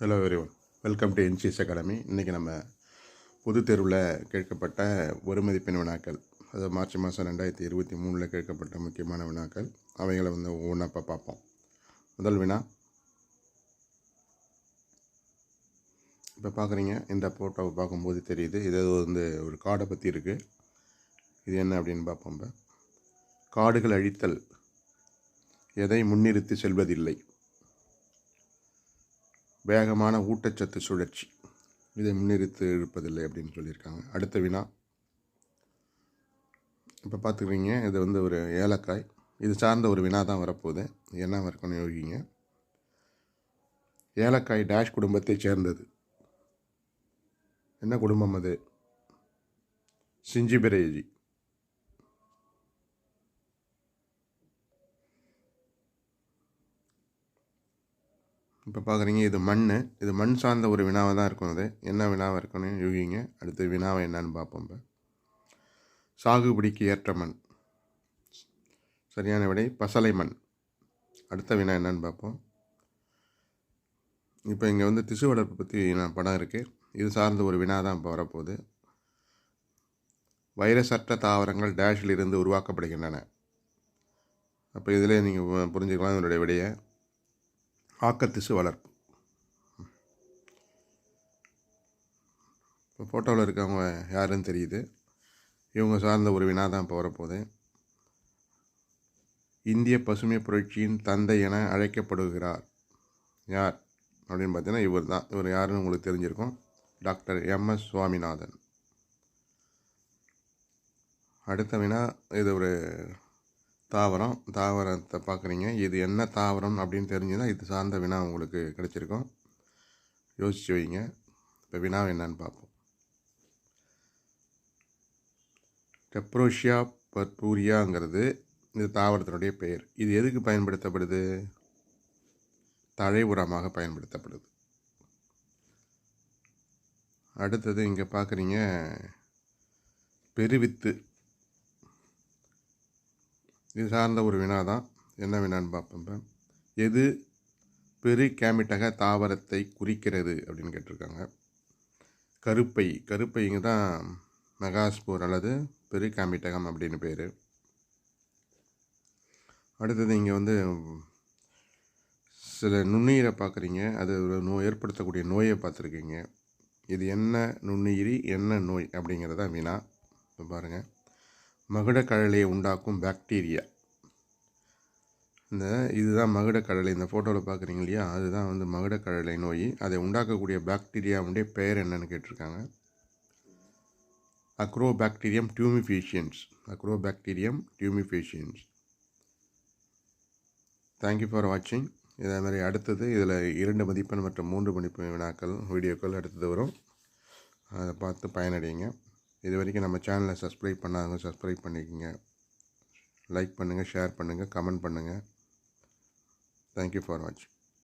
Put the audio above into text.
Hello everyone welcome to NCS Academy இன்றைக்கி நம்ம பொதுத் தேர்வில் கேட்கப்பட்ட ஒரு மதிப்பெண் வினாக்கள் அது மார்ச் மாதம் ரெண்டாயிரத்தி இருபத்தி மூணில் கேட்கப்பட்ட முக்கியமான வினாக்கள் அவைகளை வந்து ஒவ்வொன்றா இப்போ பார்ப்போம். முதல் வினா. இப்போ பார்க்குறீங்க இந்த ஃபோட்டோவை பார்க்கும்போது தெரியுது இது வந்து ஒரு காடை பற்றி இருக்குது இது என்ன அப்படின்னு பார்ப்போம் காடுகள் அழித்தல் எதை முன்னிறுத்தி செல்வதில்லை. வேகமான ஊட்டச்சத்து சுழற்சி. இதை முன்னிறுத்து இருப்பதில்லை அப்படின்னு சொல்லியிருக்காங்க. அடுத்த வினா. இப்போ பார்த்துக்கிறீங்க இது வந்து ஒரு ஏலக்காய். இது சார்ந்த ஒரு வினா தான் வரப்போகுது. என்ன வரக்கணும் யோகிங்க ஏலக்காய் டேஷ் குடும்பத்தை சேர்ந்தது. என்ன குடும்பம் அது? சிஞ்சிபிரேஜி. இப்போ பார்க்குறீங்க இது மண் இது மண் சார்ந்த ஒரு வினாவாக தான் இருக்கும் அது. என்ன வினாவாக இருக்குன்னு யூகிங்க. அடுத்த வினாவை என்னன்னு பார்ப்போம் இப்போ. சாகுபடிக்கு ஏற்ற மண். சரியான விடை பசலை மண். அடுத்த வினா என்னன்னு பார்ப்போம். இப்போ இங்கே வந்து திசு வளர்ப்பு பற்றி நான் படம் இருக்குது இது சார்ந்த ஒரு வினா தான் இப்போ வரப்போகுது. வைரசற்ற தாவரங்கள் டேஷில் இருந்து உருவாக்கப்படுகின்றன. அப்போ இதில் நீங்கள் புரிஞ்சுக்கலாம் இதனுடைய விடையை. ஆக்கத்திசு வளர்ப்பு. இப்போ ஃபோட்டோவில் இருக்கவங்க யாருன்னு தெரியுது. இவங்க சார்ந்த ஒரு வினா தான் இப்போ வரப்போகுது. இந்திய பசுமை புரட்சியின் தந்தை என அழைக்கப்படுகிறார். யார்? அப்படின்னு பார்த்தீங்கன்னா இவர் தான். இவர் யாருன்னு உங்களுக்கு தெரிஞ்சிருக்கும். Doctor MS Swaminathan. அடுத்த வினா இது ஒரு தாவரம் தாவரத்தை பார்க்குறீங்க. இது என்ன தாவரம் அப்படின்னு தெரிஞ்சுதான் இது சார்ந்த வினா உங்களுக்கு கிடச்சிருக்கோம். யோசிச்சு வைங்க. இப்போ வினா என்னன்னு பார்ப்போம். டெப்ரோஷியா பர்பூரியாங்கிறது இது தாவரத்தினுடைய பெயர். இது எதுக்கு பயன்படுத்தப்படுது? தழை உரமாக பயன்படுத்தப்படுது. அடுத்தது இங்கே பார்க்குறீங்க பெருவித்து இது சார்ந்த ஒரு வினா தான். என்ன வினான்னு பார்ப்போம் எது பெரு கேமிட்டக தாவரத்தை குறிக்கிறது அப்படின்னு கேட்டிருக்காங்க. கருப்பை. கருப்பைங்க தான் மெகாஸ்போர் அல்லது பெரு கேமிட்டகம் அப்படின்னு பேர். அடுத்தது இங்கே வந்து சில நுண்ணுயிரை பார்க்குறீங்க. அது ஒரு நோய் ஏற்படுத்தக்கூடிய நோயை பார்த்துருக்கீங்க. இது என்ன நுண்ணுயிரி என்ன நோய் அப்படிங்கிறத வினா. இப்போ பாருங்கள் மகுடக்கடலையை உண்டாக்கும் பாக்டீரியா இந்த இதுதான் மகுடக்கடலை இந்த ஃபோட்டோவில் பார்க்குறீங்க இல்லையா? அதுதான் வந்து மகுடக்கடலை நோய். அதை உண்டாக்கக்கூடிய பாக்டீரியாவுடைய பெயர் என்னன்னு கேட்டிருக்காங்க. Agrobacterium tumefaciens agrobacterium tumefaciens thank you for வாட்சிங் இதே மாதிரி அடுத்தது இதில் இரண்டு மதிப்பெண் மற்றும் மூன்று மதிப்பெண் வினாக்கள் வீடியோக்கள் அடுத்தது வரும். அதை பார்த்து பயனடைங்க இது வரைக்கும் நம்ம சேனலை சப்ஸ்கிரைப் பண்ணாதவங்க சப்ஸ்கிரைப் பண்ணிக்கோங்க. லைக் பண்ணுங்கள் ஷேர் பண்ணுங்கள் கமெண்ட் பண்ணுங்கள் தேங்க்யூ ஃபார் வாட்சிங்